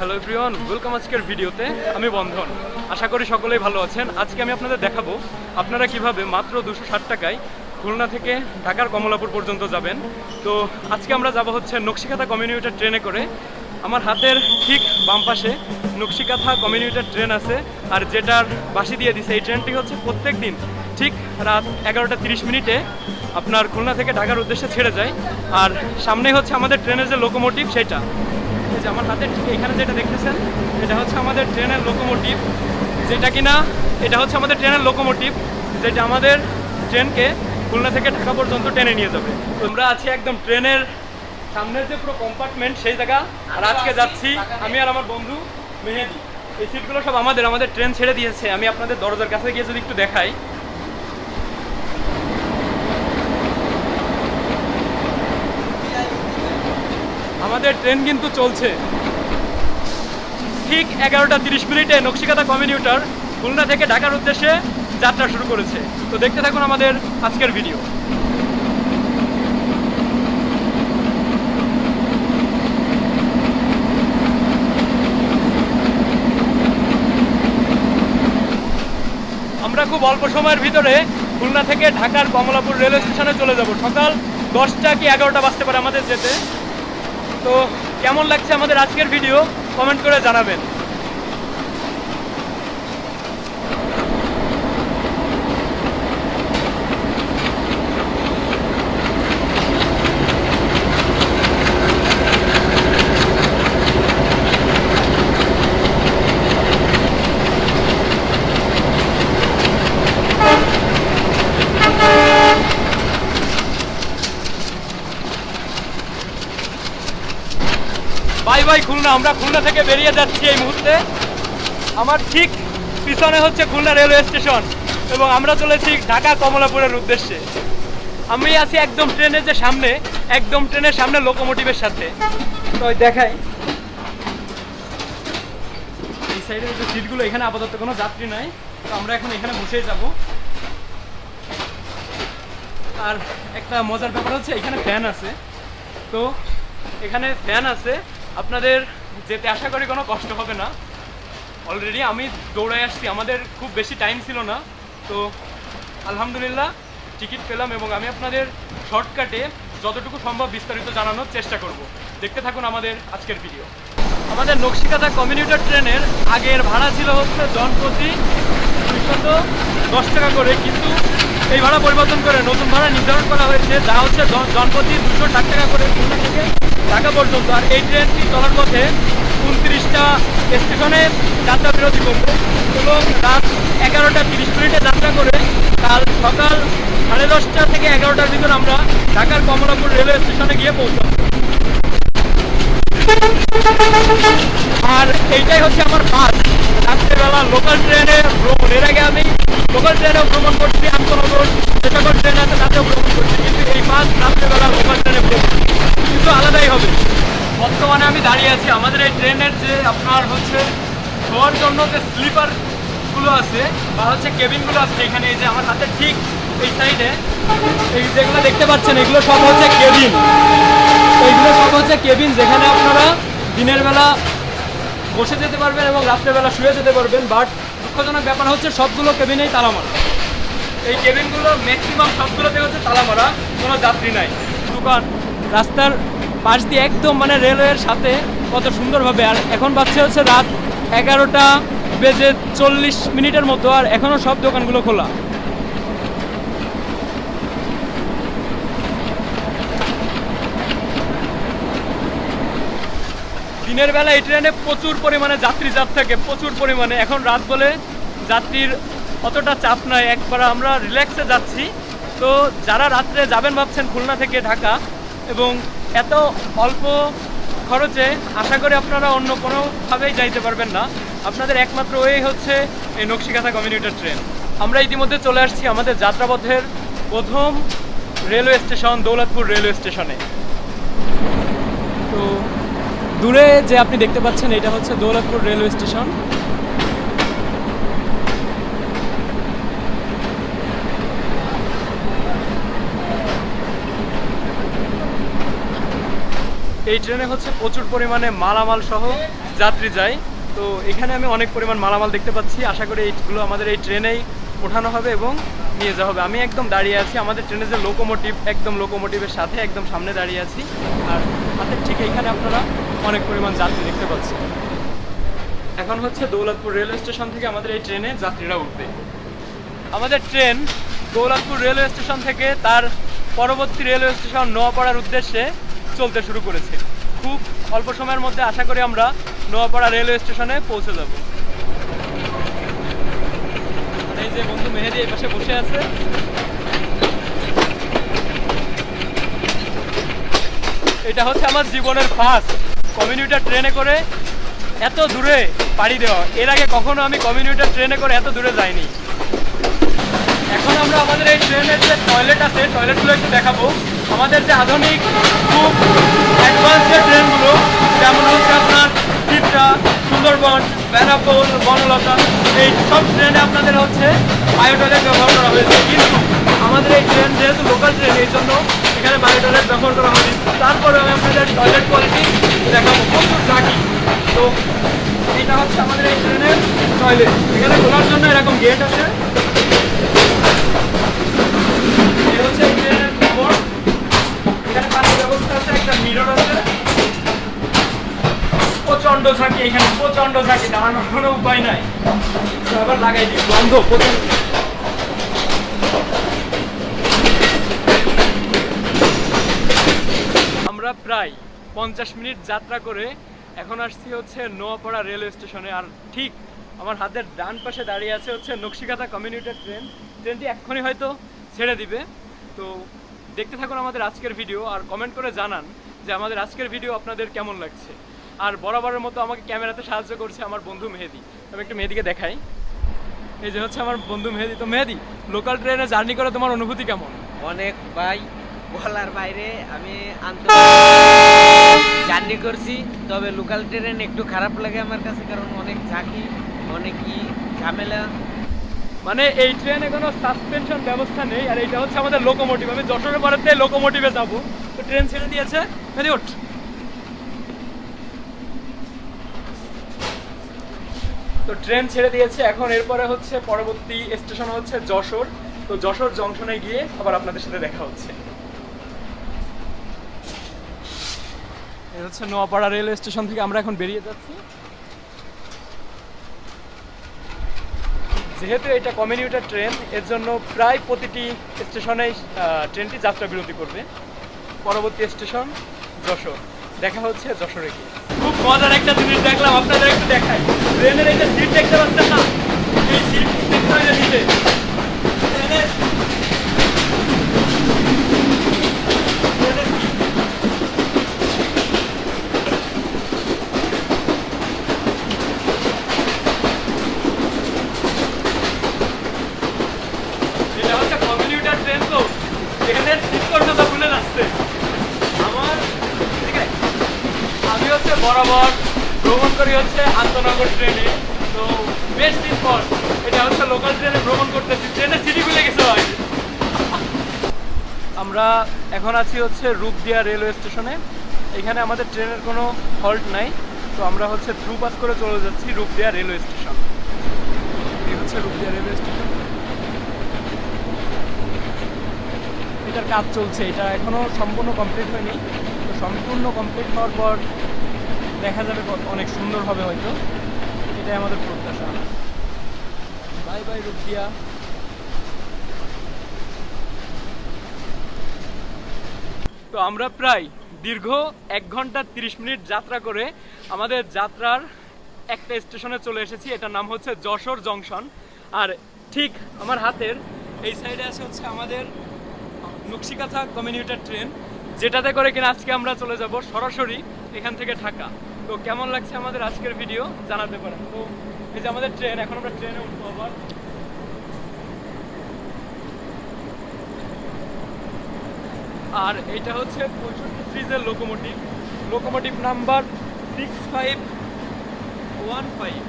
Hello everyone welcome আজকের ভিডিওতে আমি বন্ধন। আশা করি সকলেই ভালো আছেন। আজকে আমি আপনাদের দেখাবো, আপনারা কীভাবে মাত্র দুশো ষাট টাকায় খুলনা থেকে ঢাকার কমলাপুর পর্যন্ত যাবেন। তো আজকে আমরা যাব হচ্ছে নকশিকাথা কমিউনিটার ট্রেনে করে। আমার হাতের ঠিক বাম পাশে নকশিকাথা কমিউনিটার ট্রেন আছে, আর যেটার বাসি দিয়ে দিছে এই ট্রেনটি হচ্ছে প্রত্যেক দিন ঠিক রাত এগারোটা তিরিশ মিনিটে আপনার খুলনা থেকে ঢাকার উদ্দেশ্যে ছেড়ে যায়। আর সামনে হচ্ছে আমাদের ট্রেনের যে লোকোমোটিভ সেটা। যে আমার হাতে ঠিক এখানে যেটা দেখতেছেন, এটা হচ্ছে আমাদের ট্রেনের লোকোমোটিভ। যেটা কিনা, এটা হচ্ছে আমাদের ট্রেনের লোকোমোটিভ, যেটা আমাদের ট্রেনকে খুলনা থেকে ঢাকা পর্যন্ত টেনে নিয়ে যাবে। আমরা আছি একদম ট্রেনের সামনের যে পুরো কম্পার্টমেন্ট সেই জায়গা। আর আজকে যাচ্ছি আমি আর আমার বন্ধু মেহেদি। এই সিটগুলো সব আমাদের আমাদের ট্রেন ছেড়ে দিয়েছে। আমি আপনাদের দরজার কাছে গিয়ে যদি একটু দেখাই। আমাদের ট্রেন কিন্তু চলছে। ঠিক এগারোটা তিরিশ মিনিটে নকশিকাতা কমিউনিটার খুলনা থেকে ঢাকার উদ্দেশ্যে যাত্রা শুরু করেছে। তো দেখতে থাকুন আমাদের আজকের ভিডিও। আমরা খুব অল্প সময়ের ভিতরে খুলনা থেকে ঢাকার কমলাপুর রেলওয়ে স্টেশনে চলে যাব। সকাল দশটা কি এগারোটা বাজতে পারে আমাদের যেতে? তো কেমন লাগছে আমাদের আজকের ভিডিও কমেন্ট করে জানাবেন বাই বাই খুলনা আমরা খুলনা থেকে বেরিয়ে যাচ্ছি এই মুহূর্তে। আমার ঠিক পিছনে হচ্ছে খুলনা রেলওয়ে স্টেশন এবং আমরা চলেছি ঢাকা কমলাপুরের উদ্দেশ্যে। আমি আছি একদম ট্রেনের যে সামনে, একদম ট্রেনের সামনে লোকোমোটিভের সাথে। তো দেখাই। এই সাইডের যে সিটগুলো, এখানে আপাতত কোনো যাত্রী নাই। তো আমরা এখন এখানে বসেই যাব। আর একটা মজার ব্যাপার হচ্ছে, এখানে ফ্যান আছে। তো এখানে ফ্যান আছে। আপনাদের যেতে আশা করি কোনো কষ্ট হবে না। অলরেডি আমি দৌড়ে আসছি, আমাদের খুব বেশি টাইম ছিল না। তো আলহামদুলিল্লাহ টিকিট পেলাম এবং আমি আপনাদের শর্টকাটে যতটুকু সম্ভব বিস্তারিত জানানোর চেষ্টা করব। দেখতে থাকুন আমাদের আজকের ভিডিও আমাদের নকশিকাতা কমিউনিটার ট্রেনের আগের ভাড়া ছিল হচ্ছে জনপ্রতি দুইশত দশ টাকা করে, কিন্তু এই ভাড়া পরিবর্তন করে নতুন ভাড়া নির্ধারণ করা হয়েছে। যা হচ্ছে জন- জনপ্রতি দুশো ষাট টাকা করে। থেকে ঢাকা পর্যন্ত। আর এই ট্রেনটি চলার পথে উনত্রিশটা স্টেশনে যাত্রা বিরতি করবে এবং রাত এগারোটা তিরিশ মিনিটে যাত্রা করে কাল সকাল সাড়ে দশটা থেকে এগারোটার ভিতরে আমরা ঢাকার কমলাপুর রেলওয়ে স্টেশনে গিয়ে পৌঁছাবো। আর এইটাই হচ্ছে আমার বাস। রাত্রেবেলা লোকাল ট্রেনে ভ্রমণ। এর আগে আমি লোকাল ট্রেনেও ভ্রমণ করছি আন্তনগর যে সকল ট্রেন আছে, তাতেও ভ্রমণ করছি। কিন্তু এই বাস রাত্রেবেলা লোকাল ট্রেনে ভ্রমণ। কিন্তু আলাদাই হবে। বর্তমানে আমি দাঁড়িয়ে আছি। আমাদের এই ট্রেনের যে আপনার হচ্ছে শোয়ার জন্য যে স্লিপারগুলো আছে, বা হচ্ছে কেবিনগুলো আছে এখানে, এই যে আমার হাতে ঠিক এই সাইডে এই যেগুলো দেখতে পাচ্ছেন, এগুলো সব হচ্ছে কেবিন এইগুলো সব হচ্ছে কেবিন যেখানে আপনারা দিনের বেলা বসে যেতে পারবেন এবং রাত্রেবেলা শুয়ে যেতে পারবেন বাট দুঃখজনক ব্যাপার হচ্ছে সবগুলো কেবিনেই তালা মারা এই কেবিনগুলো ম্যাক্সিমাম সবগুলোতে হচ্ছে তালা মারা কোনো যাত্রী নাই। দোকান রাস্তার পাশ দিয়ে একদম মানে রেলওয়ের সাথে কত সুন্দরভাবে, আর এখন বাজছে হচ্ছে রাত এগারোটা বেজে চল্লিশ মিনিটের মতো, আর এখনও সব দোকানগুলো খোলা। দিনের বেলা এই ট্রেনে প্রচুর পরিমাণে যাত্রী চাপ থাকে, প্রচুর পরিমাণে। এখন রাত বলে যাত্রীর অতটা চাপ নাই। একবার আমরা রিল্যাক্সে যাচ্ছি। তো যারা রাত্রে যাবেন ভাবছেন খুলনা থেকে ঢাকা এবং এত অল্প খরচে, আশা করি আপনারা অন্য কোনোভাবেই যাইতে পারবেন না। আপনাদের একমাত্র ওই হচ্ছে এই নকশিকাথা কমিউনিটার ট্রেন আমরা ইতিমধ্যে চলে আসছি আমাদের যাত্রাপথের প্রথম রেলওয়ে স্টেশন, দৌলতপুর রেলওয়ে স্টেশনে। তো দূরে যে আপনি দেখতে পাচ্ছেন, এটা হচ্ছে দৌলতপুর রেলওয়ে স্টেশন। এই ট্রেনে হচ্ছে প্রচুর পরিমাণে মালামাল সহ যাত্রী যায়। তো এখানে আমি অনেক পরিমাণ মালামাল দেখতে পাচ্ছি। আশা করি এইগুলো আমাদের এই ট্রেনেই ওঠানো হবে এবং নিয়ে যাওয়া হবে। আমি একদম দাঁড়িয়ে আছি। আমাদের ট্রেনের যে লোকোমোটিভ একদম লোকোমোটিভের সাথে একদম সামনে দাঁড়িয়ে আছি। আর হাতের ঠিক এইখানে আপনারা অনেক পরিমাণ যাত্রী দেখতে পাচ্ছি। এখন হচ্ছে দৌলতপুর রেলওয়ে স্টেশন থেকে আমাদের এই ট্রেনে যাত্রীরা উঠবে। আমাদের ট্রেন দৌলতপুর রেলওয়ে স্টেশন থেকে তার পরবর্তী রেলওয়ে স্টেশন নোয়াপাড়ার উদ্দেশ্যে চলতে শুরু করেছে। খুব অল্প সময়ের মধ্যে আশা করি আমরা নোয়াপাড়া রেলওয়ে স্টেশনে পৌঁছে যাব। এই যে বন্ধু মেহেদি এই পাশে বসে আছে। এটা হচ্ছে আমার জীবনের ফার্স্ট কমিউনিটার ট্রেনে করে এত দূরে পাড়ি দেওয়া। এর আগে কখনো আমি কমিউনিটার ট্রেনে করে এত দূরে যাইনি। এখন আমরা আমাদের এই ট্রেনের যে টয়লেট আছে টয়লেটগুলো একটু দেখাবো। আমাদের যে আধুনিক, খুব অ্যাডভান্স যে ট্রেনগুলো, যেমন হচ্ছে আপনার চিত্রা সুন্দরবন বেনাপোল বনলতা, এই সব ট্রেনে আপনাদের হচ্ছে বায়ো টয়লেট ব্যবহার করা হয়েছে। কিন্তু আমাদের এই ট্রেন যেহেতু লোকাল ট্রেন এই জন্য এখানে বায়ো টয়লেট ব্যবহার করা হয়নি। তারপরে আমি আপনাদের টয়লেট কোয়ালিটি দেখাবো। প্রচুর ঝাঁকি। তো এটা হচ্ছে আমাদের এই ট্রেনের টয়লেট এখানে খোলার জন্য এরকম গেট আছে। হচ্ছে এখানে ব্যবস্থা আছে, একটা আছে। প্রচণ্ড ঝাঁকি এখানে প্রচণ্ড ঝাঁকি, দাঁড়ানোর কোনো উপায় নাই। আবার লাগাই দিই। বন্ধ প্রচণ্ড আমরা প্রায় পঞ্চাশ মিনিট যাত্রা করে এখন আসছি হচ্ছে নোয়াপাড়া রেলওয়ে স্টেশনে। আর ঠিক আমার হাতের ডান পাশে দাঁড়িয়ে আছে হচ্ছে নকশিকাতা কমিউনিটার ট্রেন। ট্রেনটি এক্ষুনি হয়তো ছেড়ে দিবে। তো দেখতে থাকুন আমাদের আজকের ভিডিও আর কমেন্ট করে জানান যে আমাদের আজকের ভিডিও আপনাদের কেমন লাগছে। আর বরাবরের মতো আমাকে ক্যামেরাতে সাহায্য করছে আমার বন্ধু মেহেদি। আমি একটু মেহেদিকে দেখাই। এই যে হচ্ছে আমার বন্ধু মেহেদি। তো মেহেদি লোকাল ট্রেনে জার্নি করে তোমার অনুভূতি কেমন? অনেক ভাই। বলার বাইরে আমি জার্নি করছি, তবে লোকাল ট্রেন একটু খারাপ লাগে আমার কাছে, কারণ অনেক ঝাঁকি, অনেক ই ঝামেলা। মানে এই ট্রেনে কোনো সাসপেনশন ব্যবস্থা নেই, আর এটা হচ্ছে আমাদের লোকোমোটিভ আমি যশোরের পরের লোকোমোটিভে যাব। তো ট্রেন ছেড়ে দিয়েছে ওঠ তো ট্রেন ছেড়ে দিয়েছে, এখন এরপরে হচ্ছে পরবর্তী স্টেশন হচ্ছে যশোর। তো যশোর জংশনে গিয়ে আবার আপনাদের সাথে দেখা হচ্ছে। হচ্ছে নোয়াপাড়া রেলওয়ে স্টেশন থেকে আমরা এখন বেরিয়ে যাচ্ছি। যেহেতু এটা কমিউটার ট্রেন এর জন্য প্রায় প্রতিটি স্টেশনেই ট্রেনটি যাত্রা বিরতি করবে। পরবর্তী স্টেশন যশোর। দেখা হচ্ছে যশোরে গিয়ে খুব মজার একটা জিনিস দেখলাম, আপনাদের একটু দেখাই। ট্রেনের এই যে সিট দেখতে পাচ্ছেন না? এই সিট দেখতে হয় নিচে ট্রেনের ট্রেনের seat এটা হচ্ছে কমিউটার ট্রেন তো এখানে সিট পর্যন্ত খুলে যাচ্ছে আমার ঠিক আছে আমি হচ্ছে বরাবর ভ্রমণ করি হচ্ছে আন্তনগর ট্রেনে তো বেশ দিন পর এটা হচ্ছে লোকাল ট্রেনে ভ্রমণ করতেছি ট্রেনে সিটি খুলে গেছে ভাই আমরা এখন আছি হচ্ছে রূপদিয়া রেলওয়ে স্টেশনে। এখানে আমাদের ট্রেনের কোনো হল্ট নাই। তো আমরা হচ্ছে থ্রু পাস করে চলে যাচ্ছি রূপদিয়া রেলওয়ে স্টেশন। এই হচ্ছে রূপদিয়া রেলওয়ে স্টেশন। এটার কাজ চলছে। এটা এখনও সম্পূর্ণ কমপ্লিট হয়নি। তো সম্পূর্ণ কমপ্লিট হওয়ার পর দেখা যাবে অনেক সুন্দর হবে হয়তো। এটাই আমাদের প্রত্যাশা। বাই বাই রুপিয়া তো আমরা প্রায় দীর্ঘ এক ঘণ্টা তিরিশ মিনিট যাত্রা করে আমাদের যাত্রার একটা স্টেশনে চলে এসেছি। এটার নাম হচ্ছে যশোর জংশন। আর ঠিক আমার হাতের এই সাইডে আছে হচ্ছে আমাদের নকশিকাথা কমিউনিটার ট্রেন, যেটাতে করে কিনা আজকে আমরা চলে যাব সরাসরি এখান থেকে ঢাকা। তো কেমন লাগছে আমাদের আজকের ভিডিও জানাতে পারেন। তো এই যে আমাদের ট্রেন, এখন আমরা ট্রেনে উঠবো আবার। আর এটা হচ্ছে পঁয়ষট্টি সিরিজের locomotive locomotive number six five one five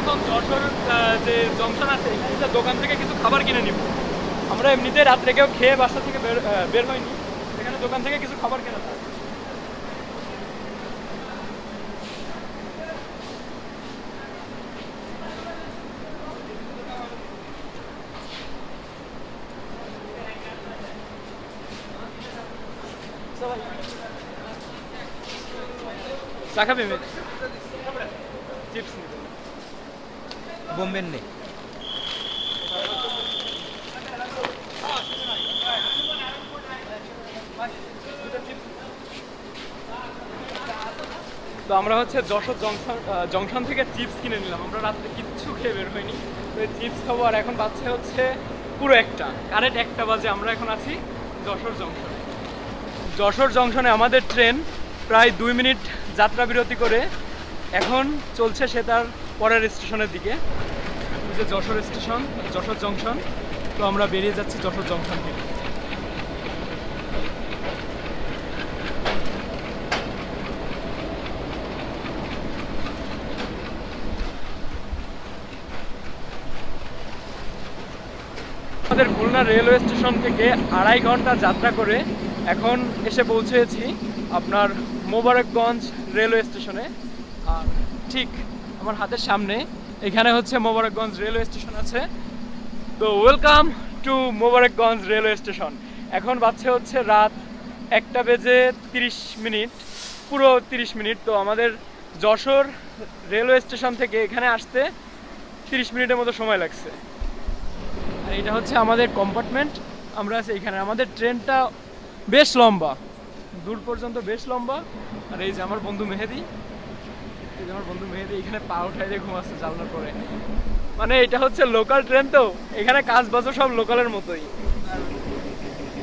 এখন যে জংশন আছে, এখানে দোকান থেকে কিছু খাবার কিনে নিব। আমরা এমনিতে রাত্রে কেউ খেয়ে বাসা থেকে বের বের হয়নি। দোকান থেকে কিছু খাবার কেনা। চা খাবে? চিপস বোম্বের নেই তো আমরা হচ্ছে যশোর জংশন জংশন থেকে চিপস কিনে নিলাম। আমরা রাত্রে কিচ্ছু খেয়ে বের হয়নি। তো চিপস খাব আর এখন বাচ্চা হচ্ছে পুরো একটা। কারেন্ট একটা বাজে, আমরা এখন আছি যশোর জংশনে। যশোর জংশনে আমাদের ট্রেন প্রায় দুই মিনিট যাত্রা বিরতি করে এখন চলছে সে তার পরের স্টেশনের দিকে। যে যশোর স্টেশন, যশোর জংশন, তো আমরা বেরিয়ে যাচ্ছি যশোর জংশন থেকে। আমাদের খুলনা রেলওয়ে স্টেশন থেকে আড়াই ঘণ্টা যাত্রা করে এখন এসে পৌঁছেছি আপনার মোবারকগঞ্জ রেলওয়ে স্টেশনে। আর ঠিক আমার হাতের সামনে এখানে হচ্ছে মোবারকগঞ্জ রেলওয়ে স্টেশন আছে। তো welcome to Mobarakganj railway station. এখন বাজছে হচ্ছে রাত একটা বেজে তিরিশ মিনিট, পুরো তিরিশ মিনিট। তো আমাদের যশোর রেলওয়ে স্টেশন থেকে এখানে আসতে তিরিশ মিনিটের মতো সময় লাগছে। এটা হচ্ছে আমাদের কম্পার্টমেন্ট আমরা আছি এখানে আমাদের ট্রেনটা বেশ লম্বা। দূর পর্যন্ত বেশ লম্বা। আর এই যে আমার বন্ধু মেহেদি। এই যে আমার বন্ধু মেহেদি এখানে পা উঠাই দিয়ে ঘুমাচ্ছে জানলার পরে। মানে এটা হচ্ছে লোকাল ট্রেন তো। এখানে কাজ বাজও সব লোকালের মতোই।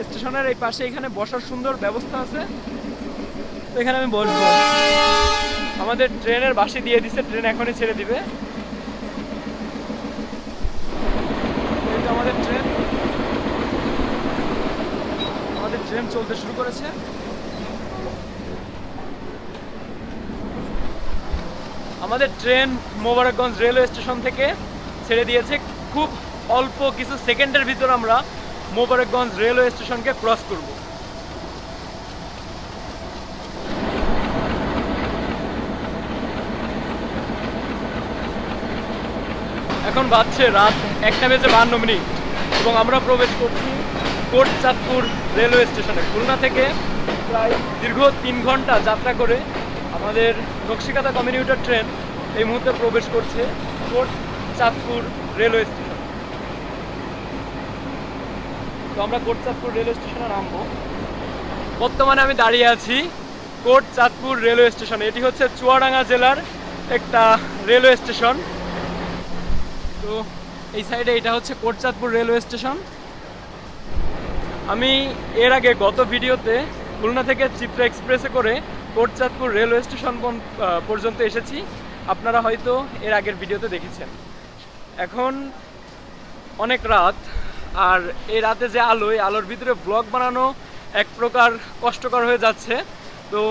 স্টেশনের এই পাশে এখানে বসার সুন্দর ব্যবস্থা আছে। তো এখানে আমি বসবো। আমাদের ট্রেনের বাসি দিয়ে দিছে ট্রেন এখনই ছেড়ে দিবে এই তো আমাদের ট্রেন। আমাদের ট্রেন চলতে শুরু করেছে। আমাদের ট্রেন মোবারকগঞ্জ রেলওয়ে স্টেশন থেকে ছেড়ে দিয়েছে। খুব অল্প কিছু সেকেন্ডের ভিতর আমরা মোবারকগঞ্জ রেলওয়ে স্টেশনকে ক্রস করব। এখন বাজছে রাত একটা বেজে বান্ন মিনিট এবং আমরা প্রবেশ করছি কোট চাঁদপুর রেলওয়ে স্টেশনে। খুলনা থেকে প্রায় দীর্ঘ তিন ঘণ্টা যাত্রা করে আমাদের নকশিকাতা কমিউটার ট্রেন এই মুহূর্তে প্রবেশ করছে কোট চাঁদপুর রেলওয়ে স্টেশন। তো আমরা কোট চাঁদপুর রেলওয়ে স্টেশনে নামবো। বর্তমানে আমি দাঁড়িয়ে আছি কোট চাঁদপুর রেলওয়ে স্টেশন। এটি হচ্ছে চুয়াডাঙ্গা জেলার একটা রেলওয়ে স্টেশন। তো এই সাইডে এটা হচ্ছে কোটচাঁদপুর রেলওয়ে স্টেশন। আমি এর আগে গত ভিডিওতে খুলনা থেকে চিত্র এক্সপ্রেসে করে কোটচাঁদপুর রেলওয়ে স্টেশন পর্যন্ত এসেছি। আপনারা হয়তো এর আগের ভিডিওতে দেখেছেন। এখন অনেক রাত, আর এই রাতে যে আলো, এই আলোর ভিতরে ব্লগ বানানো এক প্রকার কষ্টকর হয়ে যাচ্ছে। তো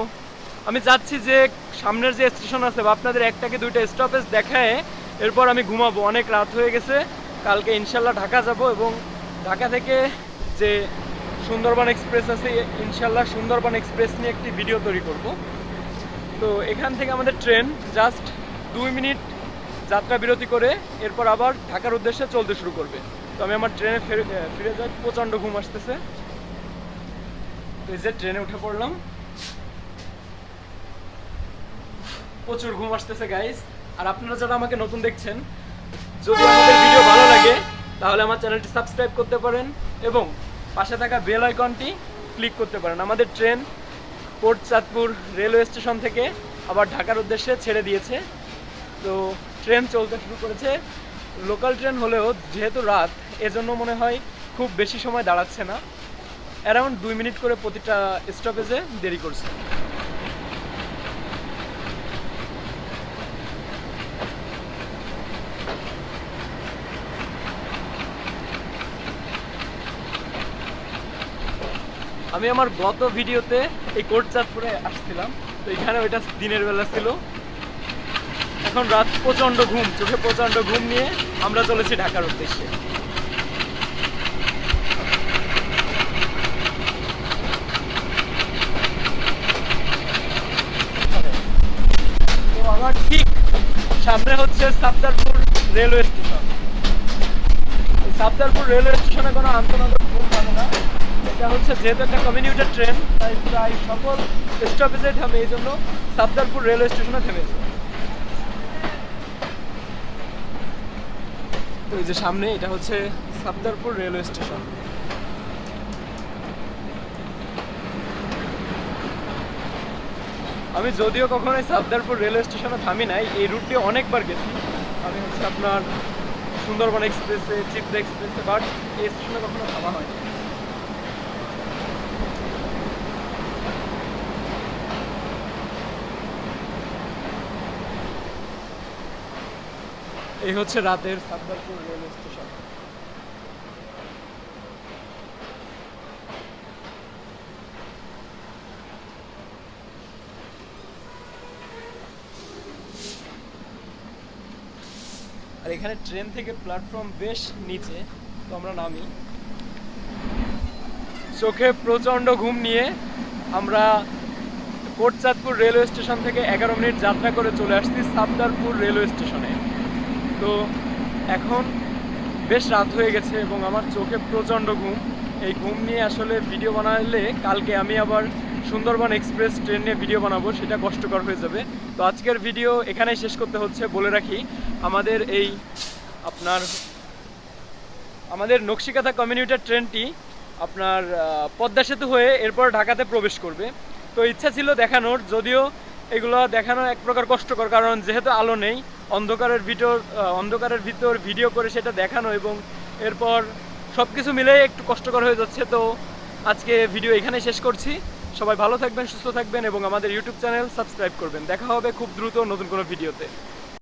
আমি চাচ্ছি যে সামনের যে স্টেশন আছে বা আপনাদের একটাকে দুইটা স্টপেজ দেখায় এরপর আমি ঘুমাবো। অনেক রাত হয়ে গেছে। কালকে ইনশাল্লাহ ঢাকা যাব এবং ঢাকা থেকে যে সুন্দরবন এক্সপ্রেস আছে, ইনশাল্লাহ সুন্দরবন এক্সপ্রেস নিয়ে একটি ভিডিও তৈরি করব। তো এখান থেকে আমাদের ট্রেন জাস্ট দুই মিনিট যাত্রা বিরতি করে এরপর আবার ঢাকার উদ্দেশ্যে চলতে শুরু করবে। তো আমি আমার ট্রেনে ফিরে যাই প্রচণ্ড ঘুম আসতেছে। তো এই যে ট্রেনে উঠে পড়লাম। প্রচুর ঘুম আসতেছে গাইস আর আপনারা যারা আমাকে নতুন দেখছেন, যদি আমাদের ভিডিও ভালো লাগে, তাহলে আমার চ্যানেলটি সাবস্ক্রাইব করতে পারেন এবং পাশে থাকা বেল আইকনটি ক্লিক করতে পারেন। আমাদের ট্রেন কোট চাঁদপুর রেলওয়ে স্টেশন থেকে আবার ঢাকার উদ্দেশ্যে ছেড়ে দিয়েছে। তো ট্রেন চলতে শুরু করেছে। লোকাল ট্রেন হলেও যেহেতু রাত, এজন্য মনে হয় খুব বেশি সময় দাঁড়াচ্ছে না। অ্যারাউন্ড দুই মিনিট করে প্রতিটা স্টপেজে দেরি করছে। আমি আমার গত ভিডিওতে এই কোট চাঁদপুরে আসছিলাম, তো এখানে ওইটা দিনের বেলা ছিল। এখন রাত প্রচণ্ড ঘুম, চোখে প্রচণ্ড ঘুম নিয়ে আমরা চলেছি ঢাকার উদ্দেশ্যে। আমার ঠিক সামনে হচ্ছে Sabdarpur railway station. Sabdarpur railway স্টেশনে কোনো আন্তনগর ঘুম থাকে না। এটা হচ্ছে যেহেতু একটা কমিউনিউটার ট্রেন তাই প্রায় সকল স্টপেজে থামে এই জন্য সাবদারপুর রেলওয়ে স্টেশনে থেমেছে তো এই যে সামনে এটা হচ্ছে সাবদারপুর রেলওয়ে স্টেশন আমি যদিও কখনো এই সাবদারপুর রেলওয়ে স্টেশনে থামি নাই, এই রুটটি অনেকবার গেছি। আমি হচ্ছে আপনার সুন্দরবন এক্সপ্রেসে চিত্রা এক্সপ্রেসে বাট এই স্টেশনে কখনো থামা হয় এই হচ্ছে রাতের সাবদারপুর রেলওয়ে স্টেশন। আর এখানে ট্রেন থেকে প্ল্যাটফর্ম বেশ নিচে, তো আমরা নামি। চোখে প্রচণ্ড ঘুম নিয়ে আমরা কোটচাঁদপুর রেলওয়ে স্টেশন থেকে এগারো মিনিট যাত্রা করে চলে আসছি সাবদারপুর রেলওয়ে স্টেশনে। তো এখন বেশ রাত হয়ে গেছে এবং আমার চোখে প্রচণ্ড ঘুম। এই ঘুম নিয়ে আসলে ভিডিও বানালে কালকে আমি আবার সুন্দরবন এক্সপ্রেস ট্রেন নিয়ে ভিডিও বানাবো, সেটা কষ্টকর হয়ে যাবে। তো আজকের ভিডিও এখানেই শেষ করতে হচ্ছে, বলে রাখি। আমাদের এই আপনার, আমাদের নকশিকাথা কমিউনিটার ট্রেনটি আপনার পদ্মা সেতু হয়ে এরপর ঢাকাতে প্রবেশ করবে। তো ইচ্ছা ছিল দেখানোর, যদিও এগুলো দেখানো এক প্রকার কষ্টকর, কারণ যেহেতু আলো নেই অন্ধকারের ভিতর অন্ধকারের ভিতর ভিডিও করে সেটা দেখানো এবং এরপর সব কিছু মিলে একটু কষ্টকর হয়ে যাচ্ছে। তো আজকে ভিডিও এখানে শেষ করছি। সবাই ভালো থাকবেন, সুস্থ থাকবেন এবং আমাদের ইউটিউব চ্যানেল সাবস্ক্রাইব করবেন। দেখা হবে খুব দ্রুত নতুন কোনো ভিডিওতে